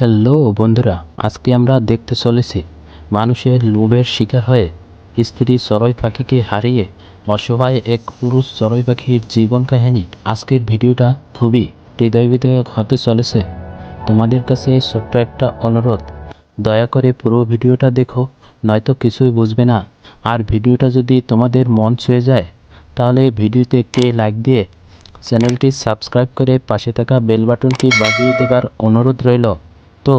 Hello বন্ধুরা, আজকে আমরা দেখতে চলেছি মানুষের লোভের শিকার হয়ে স্ত্রী চড়ুই পাখিকে হারিয়ে অসহায় এক পুরুষ চড়ুই পাখির জীবন কাহিনী। আজকের ভিডিওটা খুবই হৃদয়বিদয়ক হতে চলেছে। তোমাদের কাছে ছোট্ট একটা অনুরোধ, দয়া করে পুরো ভিডিওটা দেখো, নয়তো কিছুই বুঝবে না। আর ভিডিওটা যদি তোমাদের মন ছুঁয়ে যায়, তাহলে ভিডিওতে একটি লাইক দিয়ে চ্যানেলটি সাবস্ক্রাইব করে পাশে থাকা বেল বাটনটি বাজিয়ে দেবার অনুরোধ রইল। তো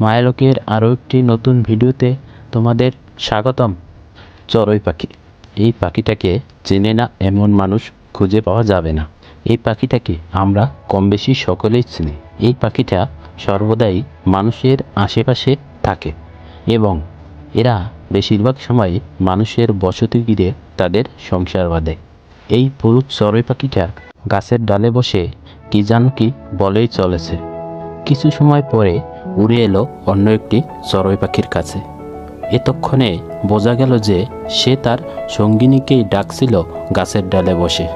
মায়ালোকের আরও একটি নতুন ভিডিওতে তোমাদের স্বাগতম। চড়ুই পাখি, এই পাখিটাকে চেনে না এমন মানুষ খুঁজে পাওয়া যাবে না। এই পাখিটাকে আমরা কম বেশি সকলেই চিনি। এই পাখিটা সর্বদাই মানুষের আশেপাশে থাকে এবং এরা বেশিরভাগ সময় মানুষের বসতি ঘিরে তাদের সংসার বাঁধে। এই পুরুষ চড়ুই পাখিটা গাছের ডালে বসে কি জানো কি বলেই চলেছে। কিছু সময় পরে উড়ে এলো অন্য একটি চড়ুই পাখির কাছে। এতক্ষণে বোঝা গেল যে সে তার সঙ্গিনীকেই ডাকছিল গাছের ডালে বসে।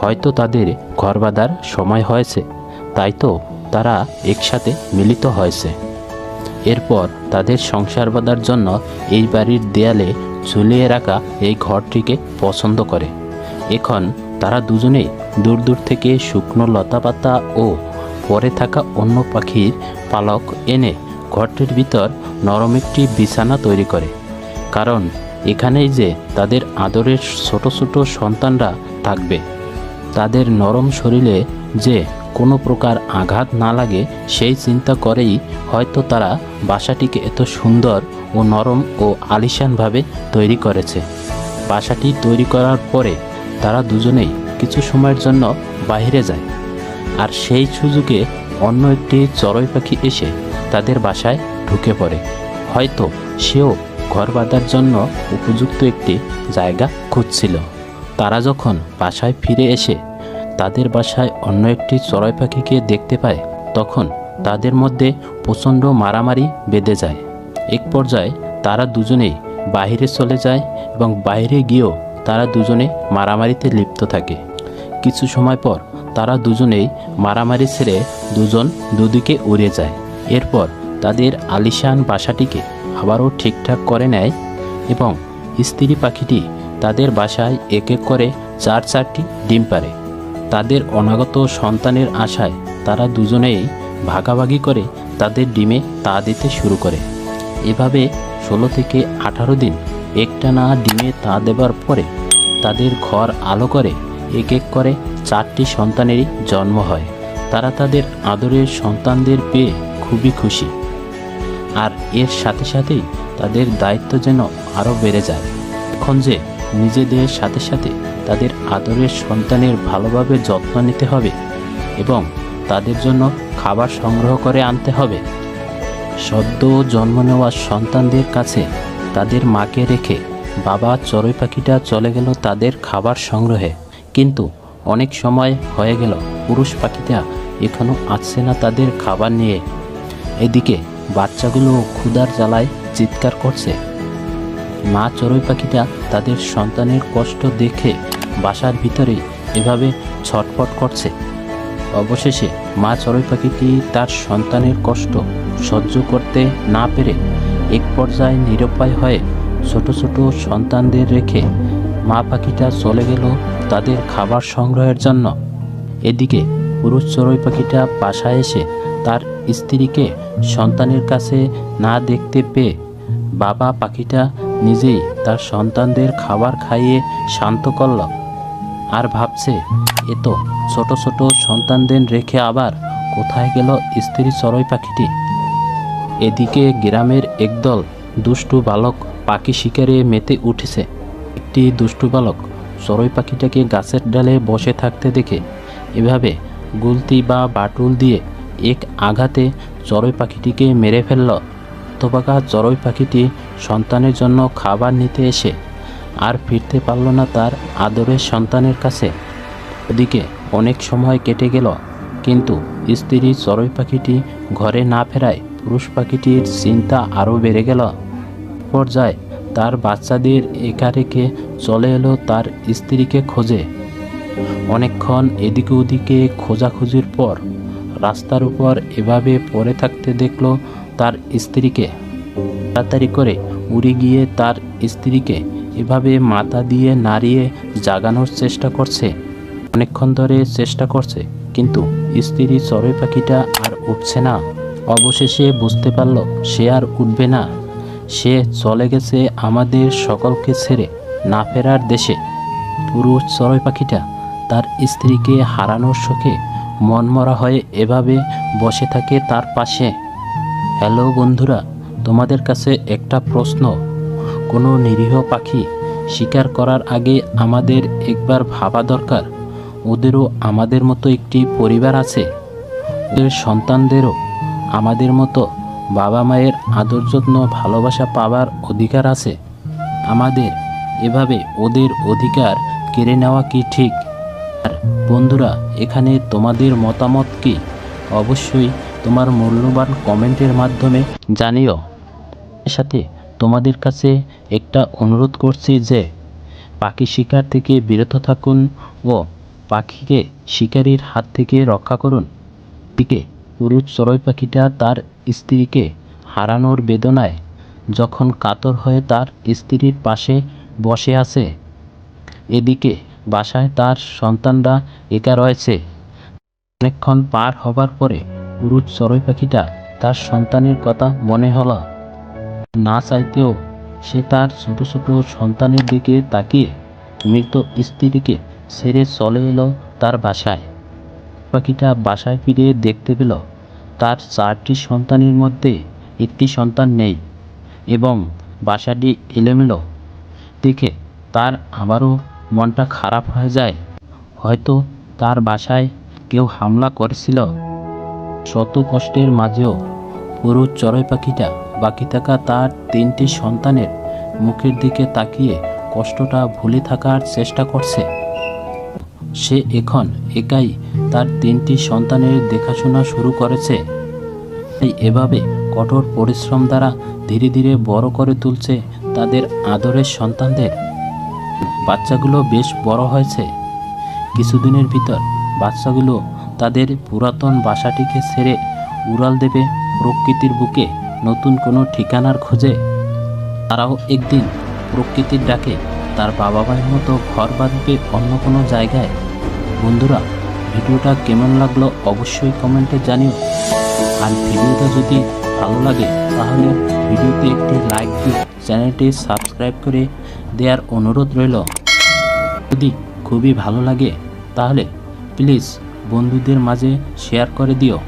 হয়তো তাদের ঘর বাঁধার সময় হয়েছে, তাই তো তারা একসাথে মিলিত হয়েছে। এরপর তাদের সংসার বাঁধার জন্য এই বাড়ির দেয়ালে ঝুলিয়ে রাখা এই ঘরটিকে পছন্দ করে। এখন তারা দুজনেই দূর দূর থেকে শুকনো লতাপাতা ও পরে থাকা অন্য পাখির পালক এনে ঘরটির ভিতর নরম একটি বিছানা তৈরি করে। কারণ এখানেই যে তাদের আদরের ছোট ছোট সন্তানরা থাকবে। তাদের নরম শরীরে যে কোনো প্রকার আঘাত না লাগে, সেই চিন্তা করেই হয়তো তারা বাসাটিকে এত সুন্দর ও নরম ও আলিশানভাবে তৈরি করেছে। বাসাটি তৈরি করার পরে তারা দুজনেই কিছু সময়ের জন্য বাইরে যায়। আর সেই সুযোগে অন্য একটি চড়ুই পাখি এসে তাদের বাসায় ঢুকে পড়ে। হয়তো সেও ঘর বাঁধার জন্য উপযুক্ত একটি জায়গা খুঁজছিল। তারা যখন বাসায় ফিরে এসে তাদের বাসায় অন্য একটি চড়াই পাখিকে দেখতে পায়, তখন তাদের মধ্যে প্রচণ্ড মারামারি বেঁধে যায়। এক পর্যায়ে তারা দুজনেই বাইরে চলে যায় এবং বাইরে গিয়েও তারা দুজনে মারামারিতে লিপ্ত থাকে। কিছু সময় পর তারা দুজনেই মারামারি ছেড়ে দুজন দুদিকে উড়ে যায়। এরপর তাদের আলিশান বাসাটিকে আবারও ঠিকঠাক করে নেয় এবং স্ত্রী পাখিটি তাদের বাসায় এক এক করে চার চারটি ডিম পারে তাদের অনাগত সন্তানের আশায় তারা দুজনেই ভাগাভাগি করে তাদের ডিমে তা দিতে শুরু করে। এভাবে ষোলো থেকে আঠারো দিন একটানা ডিমে তা দেবার পরে তাদের ঘর আলো করে এক এক করে চারটি সন্তানেরই জন্ম হয়। তারা তাদের আদরের সন্তানদের পেয়ে খুবই খুশি। আর এর সাথে সাথেই তাদের দায়িত্ব যেন আরও বেড়ে যায়। এখন যে নিজেদের সাথে সাথে তাদের আদরের সন্তানের ভালোভাবে যত্ন নিতে হবে এবং তাদের জন্য খাবার সংগ্রহ করে আনতে হবে, সদ্য জন্ম নেওয়া সন্তানদের কাছে তাদের মাকে রেখে বাবা চড়ুই পাখিটা চলে গেল তাদের খাবার সংগ্রহে। কিন্তু অনেক সময় হয়ে গেল, পুরুষ পাখিটা এখনও আসছে না তাদের খাবার নিয়ে। এদিকে বাচ্চাগুলো ক্ষুধার জ্বালায় চিৎকার করছে। মা চড়ুই পাখিটা তাদের সন্তানের কষ্ট দেখে বাসার ভিতরে এভাবে ছটফট করছে। অবশেষে মা চড়ুই পাখিটি তার সন্তানের কষ্ট সহ্য করতে না পেরে এক পর্যায়ে নিরুপায় হয়ে ছোট ছোট সন্তানদের রেখে মা পাখিটা চলে গেল তাদের খাবার সংগ্রহের জন্য। এদিকে পুরুষ চড়ুই পাখিটা বাসায় এসে তার স্ত্রীকে সন্তানের কাছে না দেখতে পেয়ে বাবা পাখিটা নিজেই তার সন্তানদের খাবার খাইয়ে শান্ত করল। আর ভাবছে, এ তো ছোট ছোট সন্তানদের রেখে আবার কোথায় গেল স্ত্রী চড়ুই পাখিটি? এদিকে গ্রামের একদল দুষ্টু বালক পাখি শিকারে মেতে উঠেছে। একটি দুষ্টু বালক চড়ুই পাখিটাকে গাছের ডালে বসে থাকতে দেখে এভাবে গুলতি বা বাটুল দিয়ে এক আঘাতে চড়ুই পাখিটিকে মেরে ফেলল। তোবাকা চড়ুই পাখিটি সন্তানের জন্য খাবার নিতে এসে আর ফিরতে পারল না তার আদরের সন্তানের কাছে। ওদিকে অনেক সময় কেটে গেল, কিন্তু স্ত্রী চড়ুই পাখিটি ঘরে না ফেরায় পুরুষ পাখিটির চিন্তা আরও বেড়ে গেল। পর্যায়ে তার বাচ্চাদের একা রেখে চলে এলো তার স্ত্রীকে খোঁজে। অনেকক্ষণ এদিকে ওদিকে খোঁজাখুঁজির পর রাস্তার উপর এভাবে পড়ে থাকতে দেখল তার স্ত্রীকে। তাড়াতাড়ি করে উড়ে গিয়ে তার স্ত্রীকে এভাবে মাথা দিয়ে নাড়িয়ে জাগানোর চেষ্টা করছে। অনেকক্ষণ ধরে চেষ্টা করছে, কিন্তু স্ত্রী চড়ুই পাখিটা আর উঠছে না। অবশেষে বুঝতে পারল সে আর উঠবে না। সে চলে গেছে আমাদের সকলকে ছেড়ে না ফেরার দেশে। পুরুষ চড়ুই পাখিটা তার স্ত্রীকে হারানোর শোকে মনমরা হয়ে এভাবে বসে থাকে তার পাশে। হ্যালো বন্ধুরা, তোমাদের কাছে একটা প্রশ্ন। কোনো নিরীহ পাখি শিকার করার আগে আমাদের একবার ভাবা দরকার। ওদেরও আমাদের মতো একটি পরিবার আছে। ওদের সন্তানদেরও আমাদের মতো বাবা মায়ের আদর যত্ন, ভালোবাসা পাওয়ার অধিকার আছে? আমাদের এভাবে ওদের অধিকার কেড়ে নেওয়া কি ঠিক? আর বন্ধুরা, এখানে তোমাদের মতামত কি? অবশ্যই তোমার মূল্যবান কমেন্টের মাধ্যমে জানিও। সাথে তোমাদের কাছে একটা অনুরোধ করছি যে, পাখি শিকার থেকে বিরত থাকুন ও পাখিকে শিকারীর হাত থেকে রক্ষা করুন। দিকে পুরুষ চড়ুই পাখিটা তার স্ত্রীকে হারানোর বেদনায় যখন কাতর হয়ে তার স্ত্রীর পাশে বসে আছে। এদিকে বাসায় তার সন্তানরা একা রয়েছে। অনেকক্ষণ পার হবার পরে পুরুষ চড়ুই পাখিটা তার সন্তানের কথা মনে হলো। না চাইতেও সে তার ছোট ছোট সন্তানের দিকে তাকিয়ে মৃত স্ত্রীকে ছেড়ে চলে এলো তার বাসায়। পাখিটা বাসায় ফিরে দেখতে পেল, তার চারটি সন্তানের মধ্যে একটি সন্তান নেই এবং বাসাটি এলোমেলো। দেখে তার আবারও মনটা খারাপ হয়ে যায়। হয়তো তার বাসায় কেউ হামলা করেছিল। শত কষ্টের মাঝেও পুরো চড়াই পাখিটা বাকি থাকা তার তিনটি সন্তানের মুখের দিকে তাকিয়ে কষ্টটা ভুলে থাকার চেষ্টা করছে। সে এখন একাই তার তিনটি সন্তানের দেখাশোনা শুরু করেছে। এভাবে কঠোর পরিশ্রম দ্বারা ধীরে ধীরে বড় করে তুলছে তাদের আদরের সন্তানদের। বাচ্চাগুলো বেশ বড় হয়েছে। কিছুদিনের ভিতর বাচ্চাগুলো তাদের পুরাতন বাসাটিকে ছেড়ে উড়াল দেবে প্রকৃতির বুকে নতুন কোনো ঠিকানার খোঁজে। তারাও একদিন প্রকৃতির ডাকে তার বাবা মায়ের মতো ঘর বাঁধবে অন্য কোনো জায়গায়। বন্ধুরা ভিডিওটা কেমন লাগল অবশ্যই কমেন্টে জানিও। আর ভিডিওটা যদি ভালো লাগে, তাহলে ভিডিওতে একটি লাইক দিয়ে চ্যানেলটি সাবস্ক্রাইব করে দেওয়ার অনুরোধ রইল। যদি খুবই ভালো লাগে, তাহলে প্লিজ বন্ধুদের মাঝে শেয়ার করে দিও।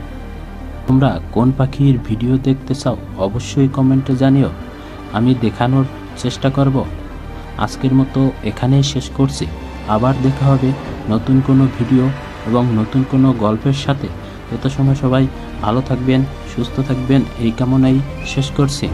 তোমরা কোন পাখির ভিডিও দেখতে চাও, অবশ্যই কমেন্টে জানিও। আমি দেখানোর চেষ্টা করব। আজকের মতো এখানেই শেষ করছি। আবার দেখা হবে নতুন কোনো ভিডিও এবং নতুন কোনো গল্পের সাথে যত সময় সবাই ভালো থাকবেন, সুস্থ থাকবেন, এই কামনাই শেষ করছি।